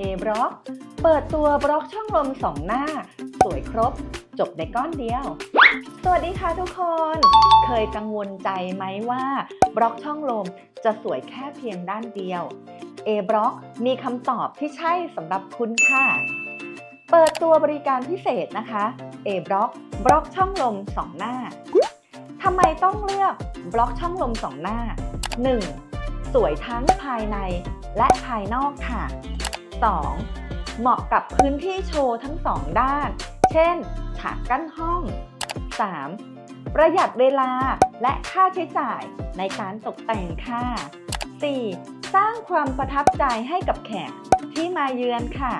A บล็อกเปิดตัวบล็อกช่องลมสองหน้า สวยครบ จบในก้อนเดียว สวัสดีค่ะทุกคน เคยกังวลใจไหมว่าบล็อกช่องลมจะสวยแค่เพียงด้านเดียว A บล็อกมีคำตอบที่ใช่สำหรับคุณค่ะ เปิดตัวบริการพิเศษนะคะ A บล็อกบล็อกช่องลมสองหน้าทำไมต้องเลือกบล็อกช่องลมสองหน้า 1. สวยทั้งภายในและภายนอกค่ะ 2. เหมาะกับพื้นที่โชว์ทั้งสองด้าน เช่น ฉากกั้นห้อง 3. ประหยัดเวลาและค่าใช้จ่ายในการตกแต่งค่ะ 4. สร้างความประทับใจให้กับแขกที่มาเยือนค่ะ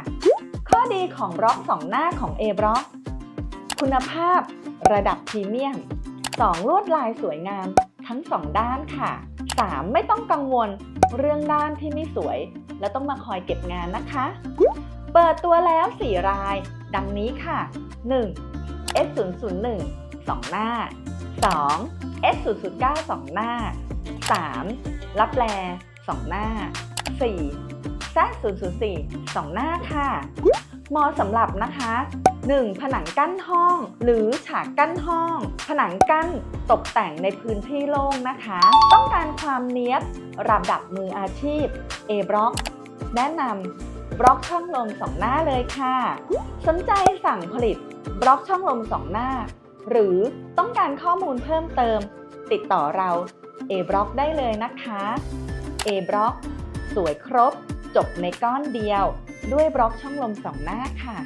ข้อดีของบล็อกสองหน้าของ A บล็อกคุณภาพระดับพรีเมียม 2. ลวดลายสวยงามทั้ง 2 ด้านค่ะ 3. ไม่ต้องกังวลเรื่องด้านที่ไม่สวย และต้องมาคอยเก็บงานนะคะ เปิดตัวแล้ว 4 ราย ดังนี้ค่ะ 1. S001 2 หน้า 2. S009 2 หน้า 3. รับแล2 หน้า 4. แซ004 2 หน้าค่ะ เหมาะสำหรับนะคะ 1. ผนังกั้นห้อง หรือฉากกั้นห้อง ผนังกั้นตกแต่งในพื้นที่โล่งนะคะ ต้องการความเนี้ยบระดับมืออาชีพ A บล็อกแนะนำบล็อกช่องลมสองหน้าเลยค่ะ สนใจสั่งผลิตบล็อกช่องลมสองหน้า หรือต้องการข้อมูลเพิ่มเติม ติดต่อเรา A บล็อกได้เลยนะคะ A บล็อกสวยครบ จบในก้อนเดียว ด้วยบล็อกช่องลมสองหน้าค่ะ